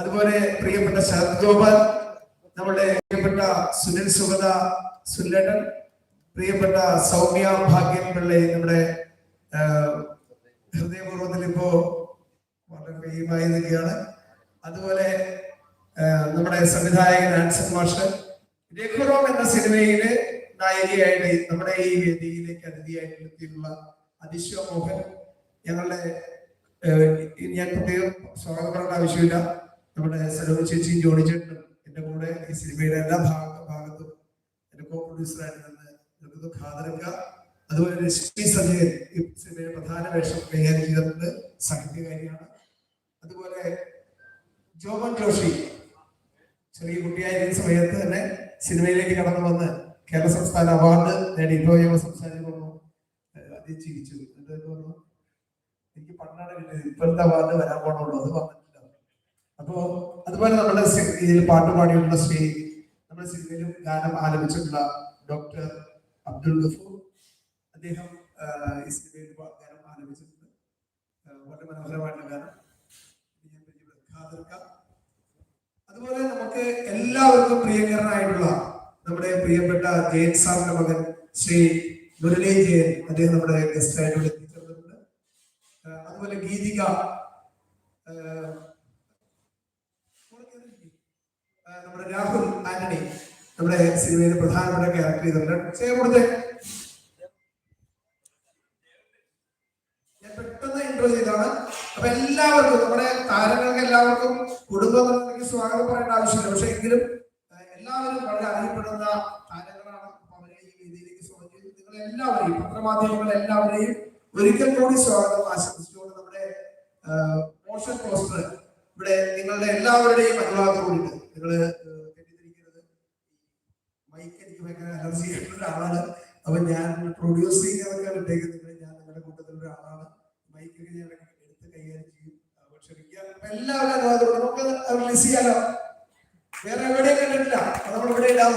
അതുപോലെ പ്രിയപ്പെട്ട ശരത് ഗോപാൽ നമ്മുടെ പ്രിയപ്പെട്ട സുനിൽ സുഗത സുല്ലടൻ പ്രിയപ്പെട്ട സൗമ്യ ഭാഗ്യൻ പിള്ളെ നമ്മുടെ ഹൃദയപൂർവത്തിൽ ഇപ്പോ വളരെ പ്രിയമായി നിൽക്കുകയാണ്. അതുപോലെ നമ്മുടെ സംവിധായകൻ ആൻസൺ മാഷ് രഘുറോം എന്ന സിനിമയിലെ നായികയായിട്ട് നമ്മുടെ ഈ വേദിയിലേക്ക് അതിഥിയായിട്ട് എത്തിയിട്ടുള്ള അതിശ്വ മോഹൻ ഞങ്ങളുടെ ഞാൻ പ്രത്യേകം സ്വാഗതം ആവശ്യമില്ല. നമ്മുടെ സലോ ചേച്ചി ജോണി ചേട്ടനും എന്റെ കൂടെ ഈ സിനിമയുടെ എല്ലാ ഭാഗ ഭാഗത്തും എന്റെ കോ പ്രൊഡ്യൂസറായിട്ട് നിന്ന് നിൽക്കുന്ന ഖാദർക്ക അതുപോലെ രശ്മി സജയൻ ഈ സിനിമയുടെ പ്രധാന വേഷം കൈകാര്യം ചെയ്തിട്ടുണ്ട്. സാഹിത്യകാരിയാണ് അതുപോലെ ജോമൻ ജോഷി ചെറിയ കുട്ടിയായിരുന്ന സമയത്ത് തന്നെ സിനിമയിലേക്ക് കടന്നു വന്ന് കേരള സംസ്ഥാന അവാർഡ് നേടി. ഇപ്പോ ഞങ്ങൾ സംസാരിച്ചു അദ്ദേഹം ചിരിച്ചു. എന്നിട്ട് പറഞ്ഞു എനിക്ക് പണ്ടാണ് ഇപ്പോഴത്തെ അവാർഡ് വരാൻ പോണുള്ളൂ. അത് അപ്പോ അതുപോലെ നമ്മുടെ ഇതിൽ പാട്ട് പാടിയിട്ടുള്ള ശ്രീ നമ്മുടെ സിനിമയിലും ഗാനം ആലപിച്ചിട്ടുള്ള ഡോക്ടർ അബ്ദുൾ ഗഫൂർ. അദ്ദേഹം ഈ സിനിമയിൽ ഗാനം ആലപിച്ചിട്ടുണ്ട്. വളരെ മനോഹരമായിട്ടുള്ള ഗാനം. അതുപോലെ നമുക്ക് എല്ലാവർക്കും പ്രിയങ്കരനായിട്ടുള്ള നമ്മുടെ പ്രിയപ്പെട്ട ജയൻ സാറിന്റെ മകൻ ശ്രീ മുരളി ജയൻ അദ്ദേഹം നമ്മുടെ ഗസ്റ്റ് ആയിട്ട് ഇവിടെ എത്തിച്ചേർന്നിട്ടുണ്ട്. അതുപോലെ ഗീതിക നമ്മുടെ രാഹുൽ ആന്റണി നമ്മുടെ സിനിമയിൽ പ്രധാനപ്പെട്ട ക്യാരക്ടർ ചെയ്തിട്ടുണ്ട്. ചെയ്യപ്പെടുത്തെ ഞാൻ പെട്ടെന്ന് ഇൻട്രോ ചെയ്താണ് അപ്പൊ എല്ലാവർക്കും നമ്മുടെ താരങ്ങൾക്ക് എല്ലാവർക്കും കുടുംബങ്ങൾക്ക് സ്വാഗതം പറയേണ്ട ആവശ്യമില്ല. പക്ഷെ എങ്കിലും എല്ലാവരും വളരെ അറിയപ്പെടുന്ന താരങ്ങളാണ്. അവരെ ഈ വേദിയിലേക്ക് സ്വാഗതം നിങ്ങൾ എല്ലാവരെയും പത്രമാധ്യമങ്ങളെ എല്ലാവരെയും ഒരിക്കൽ കൂടി സ്വാഗതം ആശംസിച്ചുകൊണ്ട് നമ്മുടെ മോഷൻ പോസ്റ്റർ ഇവിടെ നിങ്ങളുടെ എല്ലാവരുടെയും അനുവാദം കൂടിയിട്ട് നിങ്ങൾ തെറ്റിദ്ധരിക്കരുത് മൈക്ക് എനിക്ക് ഭയങ്കര അലർജി ആയിട്ടുള്ള ഒരാളാണ്. അപ്പൊ ഞാൻ പ്രൊഡ്യൂസ് ചെയ്യുന്നതൊക്കെ ഇട്ടേക്കുന്നത് ഞാൻ നിങ്ങളുടെ കൂട്ടത്തിലുള്ള ഒരാളാണ്. മൈക്കൊക്കെ ഞാൻ എടുത്ത് കൈകാര്യം ചെയ്യും. ക്ഷമിക്കുക എല്ലാവരും അനുവാദം. നമുക്ക് റിലീസ് ചെയ്യാലോ. വേറെ എവിടെയും കണ്ടിട്ടില്ല. നമ്മൾ ഇവിടെ ഇടാൻ